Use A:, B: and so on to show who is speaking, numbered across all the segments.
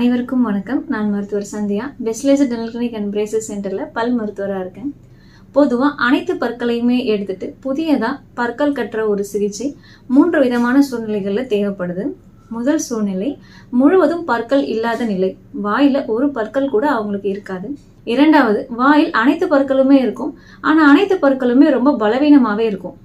A: அனைவருக்கும் வணக்கம். நான் மருத்துவர் Sandhya. Best laser dental clinic and braces சென்டரில் பல் மருத்துவராக இருக்கேன். பொதுவாக அனைத்து பற்களையுமே எடுத்துட்டு புதியதாக பற்கள் கட்டுற ஒரு சிகிச்சை மூன்று விதமான சூழ்நிலைகளில் தேவைப்படுது. முதல் சூழ்நிலை முழுவதும் பற்கள் இல்லாத நிலை. வாயில் ஒரு பற்கள் கூட அவங்களுக்கு இருக்காது. இரண்டாவது வாயில் அனைத்து பற்களுமே இருக்கும். ஆனால் அனைத்து பற்களுமே ரொம்ப பலவீனமாகவே இருக்கும்.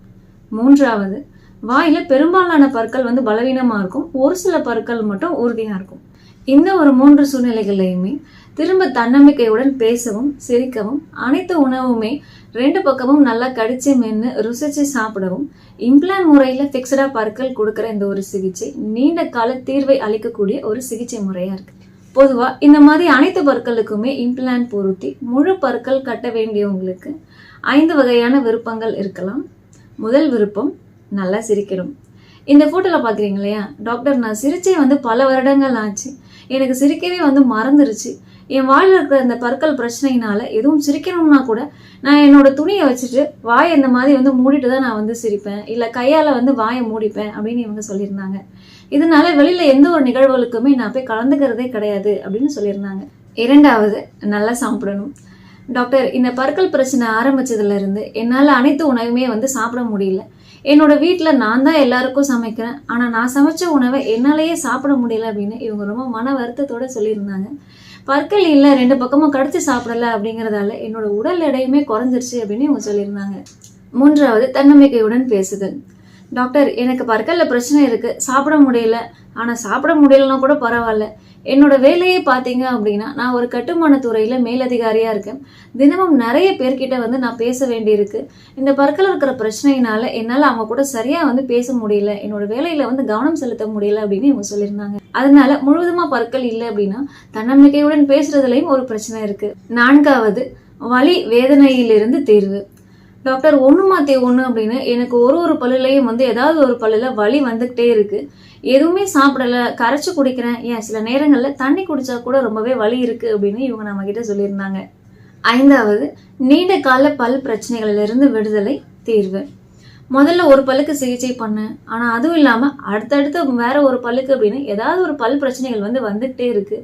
A: மூன்றாவது வாயில் பெரும்பாலான பற்கள் வந்து பலவீனமாக இருக்கும். ஒரு சில பற்கள் மட்டும் உறுதியாக இருக்கும். இந்த ஒரு மூன்று சூழ்நிலைகளையுமே திரும்ப தன்னம்பிக்கையுடன் பேசவும் சிரிக்கவும் அனைத்து உணவுமே ரெண்டு பக்கமும் நல்லா கடிச்சு மென்று ருசிச்சு சாப்பிடவும் இம்ப்ளான் முறையில் ஃபிக்ஸடாக பற்கள் கொடுக்குற இந்த ஒரு சிகிச்சை நீண்ட கால தீர்வை அளிக்கக்கூடிய ஒரு சிகிச்சை முறையாக இருக்குது பொதுவாக இந்த மாதிரி அனைத்து பற்களுக்குமே இம்ப்ளான் பொருத்தி முழு பற்கள் கட்ட வேண்டியவங்களுக்கு ஐந்து வகையான விருப்பங்கள் இருக்கலாம். முதல் விருப்பம் நல்லா சிரிக்கணும். இந்த ஃபோட்டோவில் பார்க்குறீங்க இல்லையா? டாக்டர் நான் சிரிச்சே வந்து பல வருடங்கள் ஆச்சு. எனக்கு சிரிக்கவே வந்து மறந்துருச்சு. என் வாயில் இருக்கிற அந்த பற்கள் பிரச்சனையினால எதுவும் சிரிக்கணும்னா கூட நான் என்னோட துணியை வச்சுட்டு வாயை இந்த மாதிரி வந்து மூடிட்டு தான் நான் வந்து சிரிப்பேன். இல்லை கையால் வந்து வாயை மூடிப்பேன் அப்படின்னு இவங்க சொல்லியிருந்தாங்க. இதனால வெளியில் எந்த ஒரு நிகழ்வுகளுக்குமே நான் போய் கலந்துக்கிறதே கிடையாது அப்படின்னு சொல்லியிருந்தாங்க. இரண்டாவது நல்லா சாப்பிடணும். டாக்டர் இந்த பற்கள் பிரச்சனை ஆரம்பிச்சதுலேருந்து என்னால் அனைத்து உணவுமே வந்து சாப்பிட முடியல. என்னோட வீட்டில் நான் தான் எல்லாருக்கும் சமைக்கிறேன். ஆனால் நான் சமைச்ச உணவை என்னாலேயே சாப்பிட முடியல அப்படின்னு இவங்க ரொம்ப மன வருத்தத்தோடு சொல்லியிருந்தாங்க. பற்கள் இல்லை ரெண்டு பக்கமும் கடிச்சு சாப்பிடல அப்படிங்கிறதால என்னோட உடல் எடையுமே குறைஞ்சிருச்சு அப்படின்னு இவங்க சொல்லியிருந்தாங்க. மூன்றாவது தன்னம்பிக்கையுடன் பேசுதல். டாக்டர் எனக்கு பற்களில் பிரச்சனை இருக்குது சாப்பிட முடியல. ஆனால் சாப்பிட முடியலன்னா கூட பரவாயில்ல. என்னோட வேலையே பார்த்தீங்க அப்படின்னா நான் ஒரு கட்டுமான துறையில் மேலதிகாரியாக இருக்கேன். தினமும் நிறைய பேர்கிட்ட வந்து நான் பேச வேண்டியிருக்கு. இந்த பற்கள் இருக்கிற பிரச்சனையினால என்னால் அவங்க கூட சரியாக வந்து பேச முடியல. என்னோட வேலையில் வந்து கவனம் செலுத்த முடியல அப்படின்னு இவங்க சொல்லியிருந்தாங்க. அதனால முழுவதுமாக பற்கள் இல்லை அப்படின்னா தன்னம்பிக்கையுடன் பேசுறதுலையும் ஒரு பிரச்சனை இருக்கு. நான்காவது வலி வேதனையிலிருந்து தீர்வு. டாக்டர் ஒன்று மாற்றி ஒன்று அப்படின்னு எனக்கு ஒரு ஒரு பல்லுலையும் வந்து ஏதாவது ஒரு பல்லில் வலி வந்துக்கிட்டே இருக்கு. எதுவுமே சாப்பிடல கரைச்சி குடிக்கிறேன். ஏன்? சில நேரங்களில் தண்ணி குடிச்சா கூட ரொம்பவே வலி இருக்கு அப்படின்னு இவங்க நம்ம கிட்ட சொல்லியிருந்தாங்க. ஐந்தாவது நீண்ட கால பல் பிரச்சனைகளிலிருந்து விடுதலை தீர்வு. முதல்ல ஒரு பல்லுக்கு சிகிச்சை பண்ணேன் ஆனால் அதுவும் இல்லாமல் அடுத்தடுத்து வேற ஒரு பல்லுக்கு அப்படின்னு ஏதாவது ஒரு பல் பிரச்சனைகள் வந்து வந்துகிட்டே இருக்கு.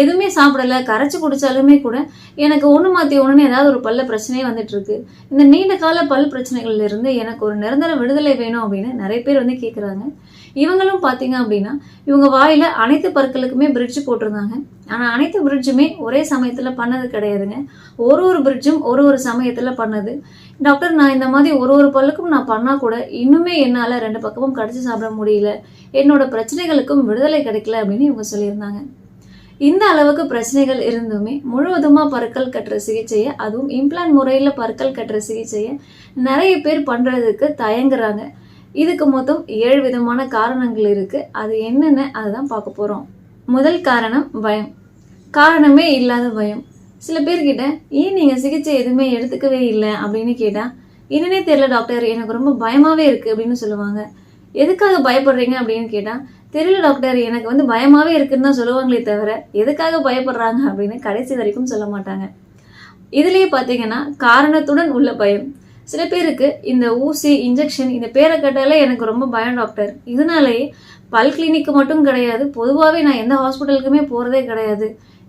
A: எதுவுமே சாப்பிடல கரைச்சி குடிச்சாலுமே கூட எனக்கு ஒன்று மாற்றி ஒன்றுன்னு ஏதாவது ஒரு பல்ல பிரச்சனையே வந்துட்டு இருக்கு. இந்த நீண்ட கால பல் பிரச்சனைகள்ல இருந்து எனக்கு ஒரு நிரந்தர விடுதலை வேணும் அப்படின்னு நிறைய பேர் வந்து கேட்குறாங்க இவங்களும் பார்த்தீங்க அப்படின்னா இவங்க வாயில் அனைத்து பற்களுக்குமே பிரிட்ஜ் போட்டிருந்தாங்க. ஆனால் அனைத்து பிரிட்ஜுமே ஒரே சமயத்தில் பண்ணது கிடையாதுங்க. ஒரு ஒரு பிரிட்ஜும் ஒரு ஒரு சமயத்தில் பண்ணது. டாக்டர் நான் இந்த மாதிரி ஒரு ஒரு பல்லுக்கும் நான் பண்ணால் கூட இன்னுமே என்னால் ரெண்டு பக்கமும் கடிச்சு சாப்பிட முடியல. என்னோட பிரச்சனைகளுக்கும் விடுதலை கிடைக்கல அப்படின்னு இவங்க சொல்லியிருந்தாங்க. இந்த அளவுக்கு பிரச்சனைகள் இருந்துமே முழுவதுமாக பற்கள் கட்டுற சிகிச்சையை அதுவும் இம்ப்ளான் முறையில் பற்கள் கட்டுற சிகிச்சையை நிறைய பேர் பண்ணுறதுக்கு தயங்குறாங்க. இதுக்கு மொத்தம் ஏழு விதமான காரணங்கள் இருக்குது அது என்னென்ன அதுதான் பார்க்க போகிறோம் முதல் காரணம் பயம். காரணமே இல்லாத பயம். சில பேர்கிட்ட ஏன் நீங்கள் சிகிச்சை எதுவுமே எடுத்துக்கவே இல்லை? அப்படின்னு கேட்டால் என்னன்னே தெரியல டாக்டர் எனக்கு ரொம்ப பயமாகவே இருக்குது அப்படின்னு சொல்லுவாங்க. எதுக்காக பயப்படுறீங்க? அப்படின்னு கேட்டால் தெரியல டாக்டர் எனக்கு வந்து பயமாகவே இருக்குன்னு தான் சொல்லுவாங்களே தவிர எதுக்காக பயப்படுறாங்க? அப்படின்னு கடைசி வரைக்கும் சொல்ல மாட்டாங்க. இதுலேயே பார்த்தீங்கன்னா காரணத்துடன் உள்ள பயம். சில பேருக்கு இந்த ஊசி இன்ஜெக்ஷன் இந்த பேரை கேட்டாலே எனக்கு ரொம்ப பயம் டாக்டர் இதனாலேயே பல் கிளினிக்கு மட்டும் கிடையாது. பொதுவாகவே நான் எந்த ஹாஸ்பிட்டலுக்குமே போகிறதே கிடையாது.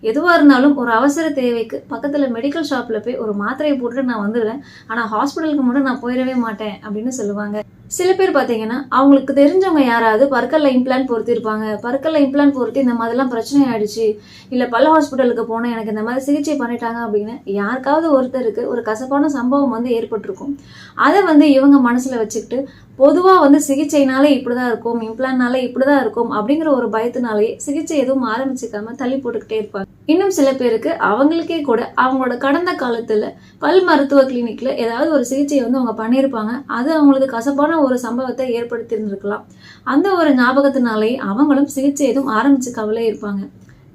A: எதுவாக இருந்தாலும் ஒரு அவசர தேவைக்கு பக்கத்தில் மெடிக்கல் ஷாப்பில் போய் ஒரு மாத்திரையை போட்டுட்டு நான் வந்துடுவேன். ஆனால் ஹாஸ்பிட்டலுக்கு மட்டும் நான் போயிடவே மாட்டேன் அப்படின்னு சொல்லுவாங்க. சில பேர் பார்த்தீங்கன்னா அவங்களுக்கு தெரிஞ்சவங்க யாராவது பற்களில் இம்ப்ளான் பொருத்திருப்பாங்க பற்களில் இம்ப்ளான் பொருத்தி இந்த மாதிரிலாம் பிரச்சனை ஆயிடுச்சு இல்லை பல ஹாஸ்பிட்டலுக்கு போனேன் எனக்கு இந்த மாதிரி சிகிச்சை பண்ணிட்டாங்க அப்படின்னு யாருக்காவது ஒருத்தருக்கு ஒரு கசப்பான சம்பவம் வந்து ஏற்பட்டிருக்கும். அதை வந்து இவங்க மனசில் வச்சுக்கிட்டு பொதுவாக வந்து சிகிச்சைனாலே இப்படி தான் இருக்கும் இம்ப்ளான்னாலே இப்படி தான் இருக்கும் அப்படிங்கிற ஒரு பயத்தினாலே சிகிச்சை எதுவும் ஆரம்பிச்சிக்காமல் தள்ளி போட்டுக்கிட்டே இருப்பாங்க. இன்னும் சில பேருக்கு அவங்களுக்கே கூட அவங்களோட கடந்த காலத்தில் பல் மருத்துவ கிளினிக்ல ஏதாவது ஒரு சிகிச்சையை வந்து அவங்க பண்ணியிருப்பாங்க. அது அவங்களுக்கு கசப்பான ஒரு சம்பவத்தை ஏற்படுத்தியிருந்திருக்கலாம். அந்த ஒரு ஞாபகத்தினாலேயே அவங்களும் சிகிச்சை எதுவும் ஆரம்பிச்சுக்காமலே இருப்பாங்க.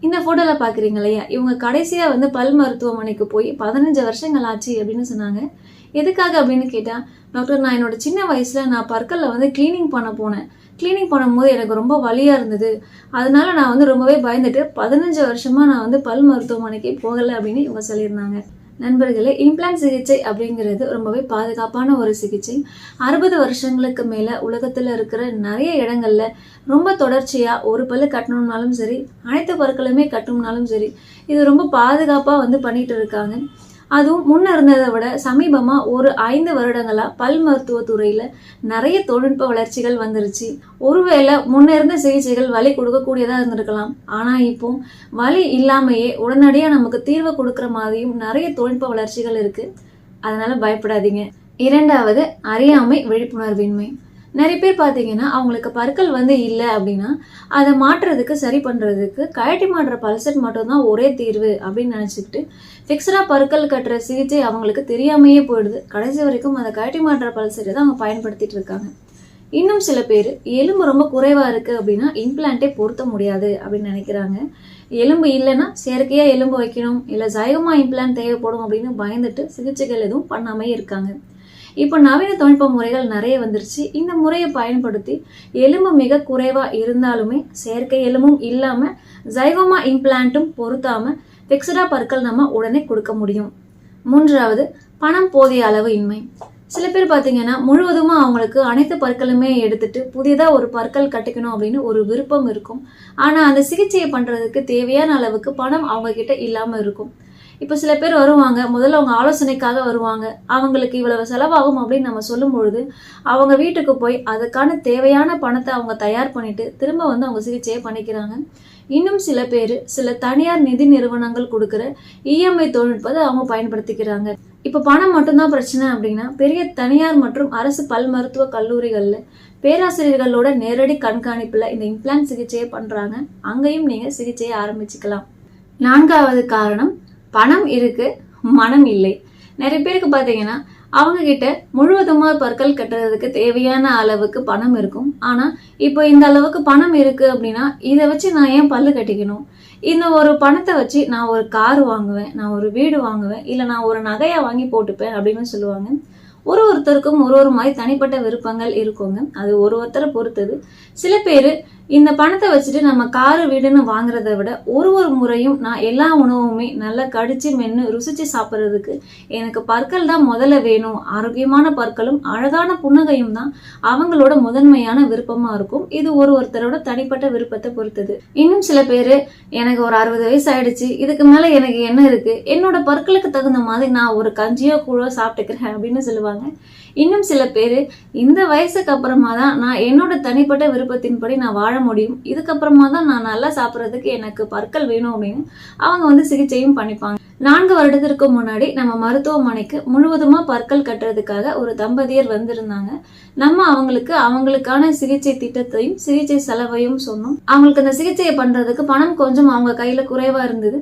A: இந்த ஃபோட்டோவில் பார்க்குறீங்க இல்லையா? இவங்க கடைசியாக வந்து பல் மருத்துவமனைக்கு போய் பதினஞ்சு வருஷங்கள் ஆச்சு அப்படின்னு சொன்னாங்க. எதுக்காக அப்படின்னு கேட்டால் டாக்டர் நான் என்னோட சின்ன வயசில் நான் பற்களில் வந்து க்ளீனிங் பண்ண போனேன். க்ளீனிங் பண்ணும்போது எனக்கு ரொம்ப வலியாக இருந்தது. அதனால நான் வந்து ரொம்பவே பயந்துட்டு பதினஞ்சு வருஷமாக நான் வந்து பல் மருத்துவமனைக்கு போகலை அப்படின்னு இவங்க சொல்லியிருந்தாங்க. நண்பர்களே இம்ப்ளான்ட் சிகிச்சை அப்படிங்கிறது ரொம்பவே பாதுகாப்பான ஒரு சிகிச்சை. அறுபது வருஷங்களுக்கு மேலே உலகத்தில் இருக்கிற நிறைய இடங்களில் ரொம்ப தொடர்ச்சியாக ஒரு பல்லு கட்டணும்னாலும் சரி அனைத்து பற்களுமே கட்டணும்னாலும் சரி இது ரொம்ப பாதுகாப்பாக வந்து பண்ணிகிட்டு இருக்காங்க. அதுவும் முன்ன இருந்ததை விட சமீபமாக ஒரு ஐந்து வருடங்களாக பல் மருத்துவத்துறையில் நிறைய தொழில்நுட்ப வளர்ச்சிகள் வந்துருச்சு. ஒருவேளை முன்ன இருந்த சிகிச்சைகள் வலி கொடுக்கக்கூடியதாக இருந்திருக்கலாம். ஆனால் இப்போ வலி இல்லாமையே உடனடியாக நமக்கு தீர்வு கொடுக்குற மாதிரியும் நிறைய தொழில்நுட்ப வளர்ச்சிகள் இருக்குது அதனால் பயப்படாதீங்க. இரண்டாவது அறியாமை விழிப்புணர்வின்மை. நிறைய பேர் பார்த்தீங்கன்னா அவங்களுக்கு பற்கள் வந்து இல்லை அப்படின்னா அதை மாற்றுறதுக்கு சரி பண்ணுறதுக்கு கழட்டி மாட்டுற பல்செட் மட்டும்தான் ஒரே தீர்வு அப்படின்னு நினச்சிக்கிட்டு ஃபிக்ஸடாக பற்கள் கட்டுற சிகிச்சை அவங்களுக்கு தெரியாமையே போயிடுது. கடைசி வரைக்கும் அதை கழட்டி மாட்டுற பல்செட்டை தான் அவங்க பயன்படுத்திட்டு இருக்காங்க. இன்னும் சில பேர் எலும்பு ரொம்ப குறைவாக இருக்குது அப்படின்னா இம்ப்ளான்ட்டே பொருத்த முடியாது அப்படின்னு நினைக்கிறாங்க. எலும்பு இல்லைன்னா செயற்கையாக எலும்பு வைக்கணும் இல்லை ஜைவமாக இம்ப்ளான்ட் தேவைப்படும் அப்படின்னு பயந்துட்டு சிகிச்சைகள் எதுவும் பண்ணாமே இருக்காங்க. இப்போ நவீன தொழில்நுட்ப முறைகள் நிறைய வந்துருச்சு. இந்த முறையை பயன்படுத்தி எலும்பு மிக குறைவாக இருந்தாலுமே செயற்கை எலும்பும் இல்லாமல் ஜைவமா இம்ப்ளான்ட்டும் பொருத்தாமல் ஃபிக்ஸடாக பற்கள் நம்ம உடனே கொடுக்க முடியும். மூன்றாவது பணம் போதிய அளவு இன்மை. சில பேர் பார்த்தீங்கன்னா முழுவதுமாக அவங்களுக்கு அனைத்து பற்களுமே எடுத்துட்டு புதியதாக ஒரு பற்கள் கட்டிக்கணும் அப்படின்னு ஒரு விருப்பம் இருக்கும். ஆனால் அந்த சிகிச்சையை பண்ணுறதுக்கு தேவையான அளவுக்கு பணம் அவங்க கிட்ட இல்லாமல் இருக்கும். இப்போ சில பேர் வருவாங்க. முதல்ல அவங்க ஆலோசனைக்காக வருவாங்க. அவங்களுக்கு இவ்வளவு செலவாகும் அப்படின்னு நம்ம சொல்லும் பொழுது அவங்க வீட்டுக்கு போய் அதுக்கான தேவையான பணத்தை அவங்க தயார் பண்ணிட்டு திரும்ப வந்து அவங்க சிகிச்சையை பண்ணிக்கிறாங்க. இன்னும் சில பேர் சில தனியார் நிதி நிறுவனங்கள் கொடுக்குற இஎம்ஐ தொழில்நுட்பத்தை அவங்க பயன்படுத்திக்கிறாங்க. இப்போ பணம் மட்டும்தான் பிரச்சனை அப்படின்னா பெரிய தனியார் மற்றும் அரசு பல் மருத்துவ கல்லூரிகளில் பேராசிரியர்களோட நேரடி கண்காணிப்பில் இந்த இம்ப்ளான் சிகிச்சையை பண்ணுறாங்க அங்கேயும் நீங்கள் சிகிச்சையை ஆரம்பிச்சுக்கலாம். நான்காவது காரணம் பணம் இருக்கு மனம் இல்லை. நிறைய பேருக்கு பார்த்தீங்கன்னா அவங்க கிட்ட முழுவதுமாக பற்கள் கட்டுறதுக்கு தேவையான அளவுக்கு பணம் இருக்கும். ஆனால் இப்போ இந்த அளவுக்கு பணம் இருக்கு அப்படின்னா இதை வச்சு நான் ஏன் பல்லு கட்டிக்கணும்? இந்த ஒரு பணத்தை வச்சு நான் ஒரு கார் வாங்குவேன் நான் ஒரு வீடு வாங்குவேன் இல்லை நான் ஒரு நகையை வாங்கி போட்டுப்பேன் அப்படின்னு சொல்லுவாங்க. ஒரு ஒருத்தருக்கும் ஒரு ஒரு மாதிரி தனிப்பட்ட விருப்பங்கள் இருக்குங்க. அது ஒரு ஒருத்தரை பொறுத்தது. சில பேர் இந்த பணத்தை வச்சுட்டு நம்ம காரு வீடுன்னு வாங்குறத விட ஒரு ஒரு முறையும் நான் எல்லா உணவுமே நல்லா கடிச்சு மென்று ருசிச்சு சாப்பிட்றதுக்கு எனக்கு பற்கள் தான் முதல்ல வேணும். ஆரோக்கியமான பற்களும் அழகான புன்னகையும் தான் அவங்களோட முதன்மையான விருப்பமா இருக்கும். இது ஒரு ஒருத்தரோட தனிப்பட்ட விருப்பத்தை பொறுத்தது. இன்னும் சில பேர் எனக்கு ஒரு அறுபது வயசு ஆயிடுச்சு இதுக்கு மேல எனக்கு என்ன இருக்கு? என்னோட பற்களுக்கு தகுந்த மாதிரி நான் ஒரு கஞ்சியோ கூழோ சாப்பிட்டுக்கிறேன் அப்படின்னு சொல்லுவாங்க. இன்னும் சில பேர் இந்த வயசுக்கு அப்புறமா தான் நான் என்னோட தனிப்பட்ட விருப்பத்தின்படி நான் வாழ முடியும். இதுக்கப்புறமா தான் நான் நல்லா சாப்பிட்றதுக்கு எனக்கு பற்கள் வேணும் அப்படின்னு அவங்க வந்து சிகிச்சையும் பண்ணிப்பாங்க. நான்கு வருடத்திற்கு முன்னாடி நம்ம மருத்துவமனைக்கு முழுவதுமாக பற்கள் கட்டுறதுக்காக ஒரு தம்பதியர் வந்திருந்தாங்க. நம்ம அவங்களுக்கு அவங்களுக்கான சிகிச்சை திட்டத்தையும் சிகிச்சை செலவையும் சொன்னோம். அவங்களுக்கு அந்த சிகிச்சையை பண்ணுறதுக்கு பணம் கொஞ்சம் அவங்க கையில் குறைவாக இருந்தது.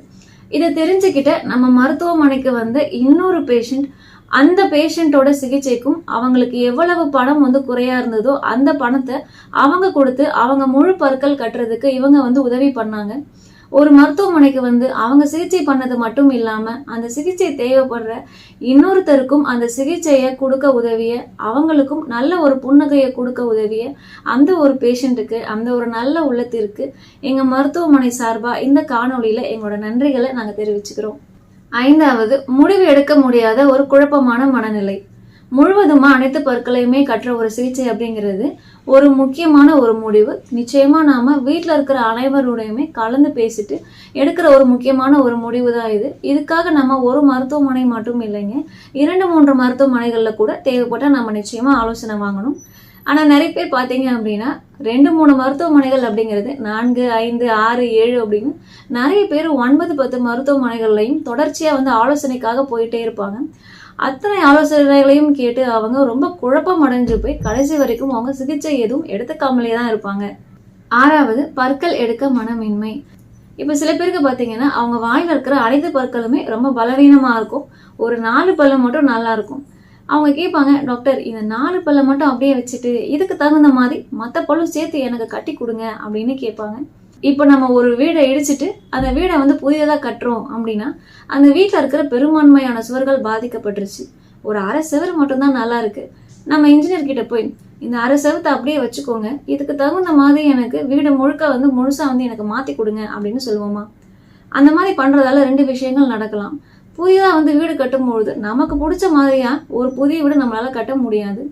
A: இதை தெரிஞ்சுக்கிட்ட நம்ம மருத்துவமனைக்கு வந்த இன்னொரு பேஷண்ட் அந்த பேஷண்ட்டோட சிகிச்சைக்கும் அவங்களுக்கு எவ்வளவு பணம் வந்து குறையா இருந்ததோ அந்த பணத்தை அவங்க கொடுத்து அவங்க முழு பற்கள் கட்டுறதுக்கு இவங்க வந்து உதவி பண்ணாங்க. ஒரு மருத்துவமனைக்கு வந்து அவங்க சிகிச்சை பண்ணது மட்டும் இல்லாம அந்த சிகிச்சை தேவைப்படுற இன்னொருத்தருக்கும் அந்த சிகிச்சையை கொடுக்க உதவிய அவங்களுக்கும் நல்ல ஒரு புன்னகையை கொடுக்க உதவிய அந்த ஒரு பேஷண்ட்டுக்கு அந்த ஒரு நல்ல உள்ளத்திற்கு எங்க மருத்துவமனை சார்பா இந்த காணொலியில எங்களோட நன்றிகளை நாங்க தெரிவிச்சுக்கிறோம். ஐந்தாவது முடிவு எடுக்க முடியாத ஒரு குழப்பமான மனநிலை. முழுவதுமா அனைத்து பற்களையுமே கற்ற ஒரு சிகிச்சை அப்படிங்கிறது ஒரு முக்கியமான ஒரு முடிவு. நிச்சயமா நாம வீட்டில் இருக்கிற அனைவருடையுமே கலந்து பேசிட்டு எடுக்கிற ஒரு முக்கியமான ஒரு முடிவு தான் இது. இதுக்காக நம்ம ஒரு மருத்துவமனை மட்டும் இல்லைங்க இரண்டு மூன்று மருத்துவமனைகளில் கூட தேவைப்பட்டால் நம்ம நிச்சயமா ஆலோசனை வாங்கணும். ஆனால் நிறைய பேர் பார்த்தீங்க அப்படின்னா ரெண்டு மூணு மருத்துவமனைகள் அப்படிங்கிறது நான்கு ஐந்து ஆறு ஏழு அப்படின்னு நிறைய பேர் ஒன்பது பத்து மருத்துவமனைகள்லையும் தொடர்ச்சியாக வந்து ஆலோசனைக்காக போயிட்டே இருப்பாங்க. அத்தனை ஆலோசனைகளையும் கேட்டு அவங்க ரொம்ப குழப்பம் அடைஞ்சு போய் கடைசி வரைக்கும் அவங்க சிகிச்சை எதுவும் எடுத்துக்காமலே தான் இருப்பாங்க. ஆறாவது பற்கள் எடுக்க மனமின்மை. இப்போ சில பேருக்கு பார்த்தீங்கன்னா அவங்க வாயில் இருக்கிற அனைத்து பற்களுமே ரொம்ப பலவீனமாக இருக்கும். ஒரு நாலு பல்லு மட்டும் நல்லா இருக்கும். அவங்க கேட்பாங்க டாக்டர் இந்த நாலு பல்லை மட்டும் அப்படியே வச்சுட்டு இதுக்கு தகுந்த மாதிரி மற்ற பல்லும் சேர்த்து எனக்கு கட்டி கொடுங்க அப்படின்னு கேட்பாங்க. இப்போ நம்ம ஒரு வீடை இடிச்சிட்டு அந்த வீடை வந்து புதியதாக கட்டுறோம் அப்படின்னா அந்த வீட்டில் இருக்கிற பெரும்பான்மையான சுவர்கள் பாதிக்கப்பட்டுருச்சு. ஒரு அரை செவர் மட்டும்தான் நல்லா இருக்கு. நம்ம இன்ஜினியர் கிட்ட போய் இந்த அரை செவத்தை அப்படியே வச்சுக்கோங்க. இதுக்கு தகுந்த மாதிரி எனக்கு வீடு முழுக்க வந்து முழுசாக வந்து எனக்கு மாற்றி கொடுங்க அப்படின்னு சொல்லுவோமா. அந்த மாதிரி பண்ணுறதால ரெண்டு விஷயங்கள் நடக்கலாம். புதிதாக வந்து வீடு கட்டும் பொழுது நமக்கு பிடிச்ச மாதிரியா ஒரு புதிய வீடு நம்மளால கட்ட முடியாது.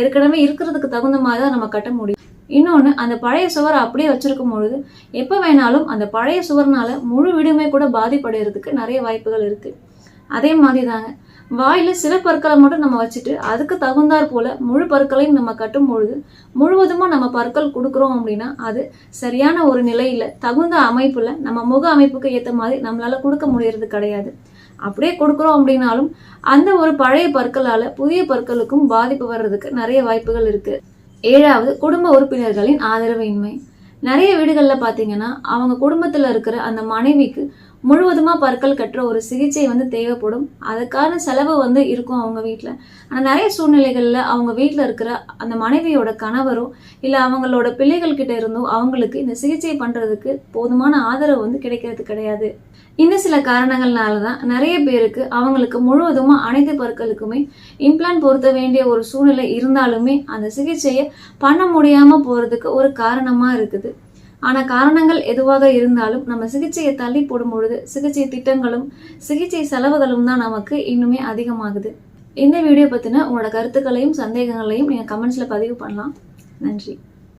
A: ஏற்கனவே இருக்கிறதுக்கு தகுந்த மாதிரி தான் நம்ம கட்ட முடியும். இன்னொன்று அந்த பழைய சுவரை அப்படியே வச்சிருக்கும் பொழுது எப்போ வேணாலும் அந்த பழைய சுவர்னால முழு வீடுமே கூட பாதிப்படைகிறதுக்கு நிறைய வாய்ப்புகள் இருக்கு. அதே மாதிரி தாங்க வாயில சில பற்களை மட்டும் நம்ம வச்சுட்டு அதுக்கு தகுந்தாற் போல முழு பற்களையும் நம்ம கட்டும் பொழுது முழுவதுமா நம்ம பற்கள் கொடுக்குறோம் அப்படின்னா அது சரியான ஒரு நிலையில தகுந்த அமைப்புல நம்ம முக அமைப்புக்கு ஏற்ற மாதிரி நம்மளால கொடுக்க முடியறது கிடையாது. அப்படியே கொடுக்குறோம் அப்படின்னாலும் அந்த ஒரு பழைய பற்களால புதிய பற்களுக்கும் பாதிப்பு வர்றதுக்கு நிறைய வாய்ப்புகள் இருக்கு. ஏழாவது குடும்ப உறுப்பினர்களின் ஆதரவின்மை. நிறைய வீடுகளில் பார்த்தீங்கன்னா அவங்க குடும்பத்தில் இருக்கிற அந்த மனைவிக்கு முழுவதுமாக பற்கள் கட்டுற ஒரு சிகிச்சை வந்து தேவைப்படும். அதுக்கான செலவு வந்து இருக்கும் அவங்க வீட்டில் ஆனால் நிறைய சூழ்நிலைகளில் அவங்க வீட்டில் இருக்கிற அந்த மனைவியோட கணவரோ இல்லை அவங்களோட பிள்ளைகள் கிட்ட இருந்தோ அவங்களுக்கு இந்த சிகிச்சை பண்ணுறதுக்கு போதுமான ஆதரவு வந்து கிடைக்கிறது கிடையாது. இந்த சில காரணங்கள்னால தான் நிறைய பேருக்கு அவங்களுக்கு முழுவதுமாக அனைத்து பற்களுக்குமே இம்ப்ளான் பொருத்த வேண்டிய ஒரு சூழ்நிலை இருந்தாலுமே அந்த சிகிச்சையை பண்ண முடியாமல் போகிறதுக்கு ஒரு காரணமாக இருக்குது. ஆனால் காரணங்கள் எதுவாக இருந்தாலும் நம்ம சிகிச்சையை தள்ளி போடும் பொழுது சிகிச்சை திட்டங்களும் சிகிச்சை செலவுகளும் தான் நமக்கு இன்னுமே அதிகமாகுது. இந்த வீடியோ பற்றின உங்களோட கருத்துக்களையும் சந்தேகங்களையும் நீங்கள் கமெண்ட்ஸில் பதிவு பண்ணலாம். நன்றி.